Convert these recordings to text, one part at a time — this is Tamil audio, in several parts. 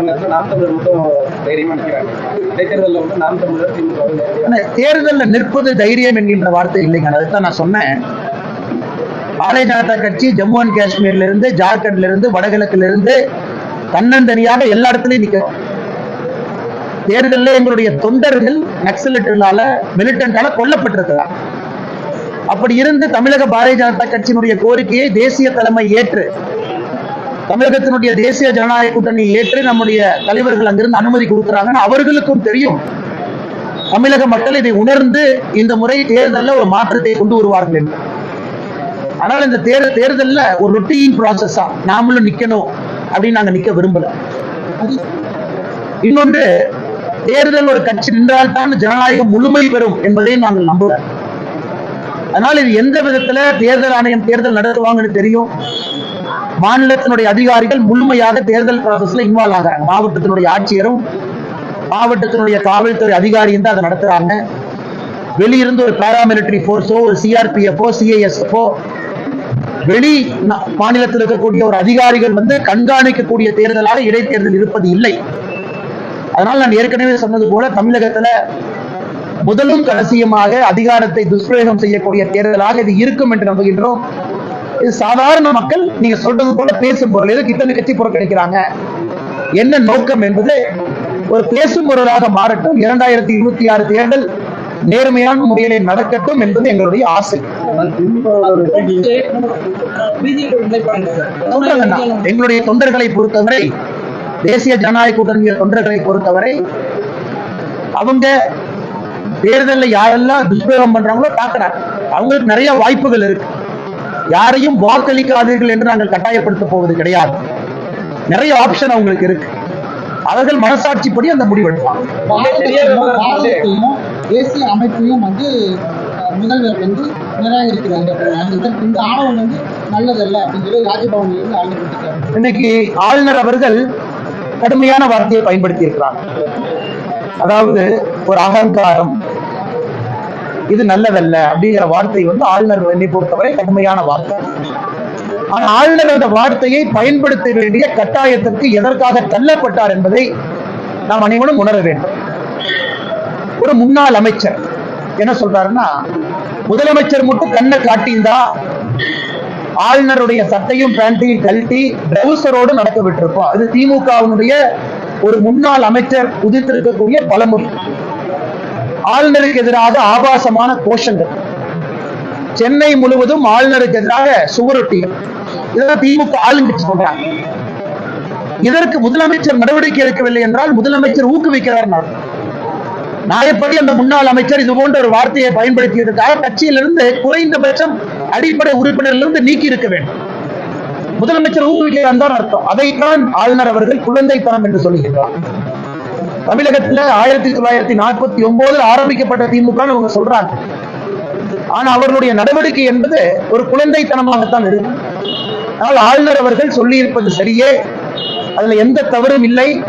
நேரத்தில் நாம் தமிழர் மட்டும் தைரியமா நிற்கிறாங்க இடைத்தேர்தலில் வந்து நாம் தமிழர் திமுக வை நிற்பது தைரியம் என்கின்ற வார்த்தை இல்லைங்க அதுதான் நான் சொன்னேன். பாரதிய ஜனதா கட்சி ஜம்மு அண்ட் காஷ்மீர்ல இருந்து ஜார்க்கண்ட்ல இருந்து வடகிழக்குல இருந்து தன்னந்தனியாக எல்லா இடத்துலயும் நிக்கிறோம் தேர்தலில் எங்களுடைய தொண்டர்கள் நக்சலிட்டுகளால மிலிட்டன்டால கொல்லப்பட்டிருக்கிறார் அப்படி இருந்து தமிழக பாரதிய ஜனதா கட்சியினுடைய கோரிக்கையை தேசிய தலைமை ஏற்று தமிழகத்தினுடைய தேசிய ஜனநாயக கூட்டணி ஏற்று நம்முடைய தலைவர்கள் அங்கிருந்து அனுமதி கொடுக்கிறாங்கன்னு அவர்களுக்கும் தெரியும். தமிழக மக்கள் இதை உணர்ந்து இந்த முறை தேர்தலில் ஒரு மாற்றத்தை கொண்டு வருவார்கள் என்று. ஆனால் இந்த தேர் தேர்தலில் ஒரு ரொட்டீன் ப்ராசஸா நாமளும் நிக்கணும் அப்படின்னு நாங்க நிக்க விரும்பல. இன்னொன்று தேர்தல் ஒரு கட்சி நின்றால்தான் ஜனநாயகம் முழுமை பெறும் என்பதை நாங்கள் நம்புகிறோம் அதனால் இது எந்த விதத்துல தேர்தல் ஆணையம் தேர்தல் நடத்துவாங்கன்னு தெரியும். மாநிலத்தினுடைய அதிகாரிகள் முழுமையாக தேர்தல் ப்ராசஸ்ல இன்வால்வ் ஆகிறாங்க. மாவட்டத்தினுடைய ஆட்சியரும் மாவட்டத்தினுடைய காவல்துறை அதிகாரியும் தான் அதை நடத்துறாங்க. வெளியிருந்து ஒரு பாராமிலிட்டரி போர்ஸோ ஒரு சிஆர்பிஎஃப்ஓ சிஐஎஸ்எஃப்ஓ வெளி மாநிலத்தில் இருக்கக்கூடிய ஒரு அதிகாரிகள் வந்து கண்காணிக்கக்கூடிய தேர்தலாக இடைத்தேர்தல் இருப்பது இல்லை. அதனால் நான் ஏற்கனவே சொன்னது போல தமிழகத்துல முதலும் கடைசியுமாக அதிகாரத்தை துஷ்பிரயோகம் செய்யக்கூடிய தேர்தலாக இது இருக்கும் என்று நம்புகின்றோம். இது சாதாரண மக்கள் நீங்க சொல்றது போல பேசும் பொருள். எதுக்கு இத்தனை கட்சி புறக்கணிக்கிறாங்க? என்ன நோக்கம் என்பது ஒரு பேசும் பொருளாக மாறட்டும். இரண்டாயிரத்தி இருபத்தி ஆறு தேர்தல் நேர்மையான முறையிலே நடக்கட்டும் என்பது எங்களுடைய ஆசை. எங்களுடைய தொண்டர்களை பொறுத்தவரை தேசிய ஜனநாயக கூட்டணிய தொண்டர்களை பொறுத்தவரை அவங்க தேர்தலில் யாரெல்லாம் துஷ்பிரயோகம் பண்றாங்களோ தாக்குறாங்க. அவங்களுக்கு நிறைய வாய்ப்புகள் இருக்கு. யாரையும் வாக்களிக்காதீர்கள் என்று நாங்கள் கட்டாயப்படுத்த போவது கிடையாது. நிறைய ஆப்ஷன் அவங்களுக்கு இருக்கு. அவர்கள் மனசாட்சிப்படி அந்த முடிவெடுப்பாங்க தேசிய அமைப்பையும் வந்து முதல்வர் வந்து இன்னைக்கு ஆளுநர் அவர்கள் கடுமையான வார்த்தையை பயன்படுத்தி இருக்கிறாங்க அதாவது ஒரு அகங்காரம் இது நல்லதல்ல அப்படிங்கிற வார்த்தை வந்து ஆளுநர் என்னை பொறுத்தவரை கடுமையான வார்த்தை. ஆனா ஆளுநர் அந்த வார்த்தையை பயன்படுத்த வேண்டிய கட்டாயத்திற்கு எதற்காக தள்ளப்பட்டார் என்பதை நாம் அனைவரும் உணர வேண்டும். ஒரு முன்னாள் அமைச்சர் என்ன சொல்றாருன்னா முதலமைச்சர் மட்டும் கண்ணை காட்டியிருந்தா ஆளுநருடைய சட்டையும் பேண்டையும் கழட்டி ட்ரௌசரோடு நடக்க விட்டிருப்போம். அது திமுகவினுடைய ஒரு முன்னாள் அமைச்சர் உதித்திருக்கக்கூடிய பலமுறை. ஆளுநருக்கு எதிராக ஆபாசமான கோஷங்கள். சென்னை முழுவதும் ஆளுநருக்கு எதிராக சுவரொட்டிகள். இதெல்லாம் திமுக ஆளுங்கட்சி சொல்றாங்க. இதற்கு முதலமைச்சர் நடவடிக்கை எடுக்கவில்லை என்றால் முதலமைச்சர் ஊக்குவிக்கிறார் நாயப்படி அந்த முன்னாள் அமைச்சர் இது போன்ற ஒரு வார்த்தையை பயன்படுத்தியதற்காக கட்சியிலிருந்து குறைந்தபட்சம் அடிப்படை உறுப்பினரிலிருந்து நீக்கி இருக்க வேண்டும். முதலமைச்சர் ஊக்குவிக்கிறார் தான் அர்த்தம். அதைத்தான் ஆளுநர் அவர்கள் குழந்தைத்தனம் என்று சொல்லுகிறார் தமிழகத்துல ஆயிரத்தி தொள்ளாயிரத்தி நாற்பத்தி ஒன்பதுல ஆரம்பிக்கப்பட்ட திமுக அவங்க சொல்றாங்க. ஆனா அவர்களுடைய நடவடிக்கை என்பது ஒரு குழந்தைத்தனமாகத்தான் இருக்கு ஆனால் ஆளுநர் அவர்கள் சொல்லியிருப்பது சரியே. அதுல எந்த தவறும் இல்லை.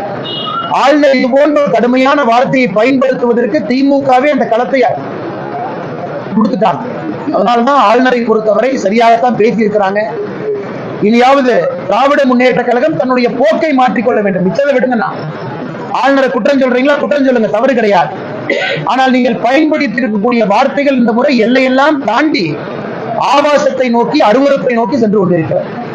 ஆளுநர் இது போன்ற ஒரு கடுமையான வார்த்தையை பயன்படுத்துவதற்கு திமுகவே அந்த களத்தை கொடுத்துட்டாங்க. அதனாலதான் ஆளுநரை பொறுத்தவரை சரியாகத்தான் பேசியிருக்கிறாங்க. இனியாவது திராவிட முன்னேற்ற கழகம் தன்னுடைய போக்கை மாற்றிக்கொள்ள வேண்டும். மிச்சத்தை விடுங்கண்ணா. ஆளுநரை குற்றம் சொல்றீங்களா? குற்றம் சொல்லுங்க. தவறு கிடையாது. ஆனால் நீங்கள் பயன்படுத்தி இருக்கக்கூடிய வார்த்தைகள் இந்த முறை எல்லையெல்லாம் தாண்டி ஆபாசத்தை நோக்கி அருவருப்பை நோக்கி சென்று கொண்டிருக்கிறது.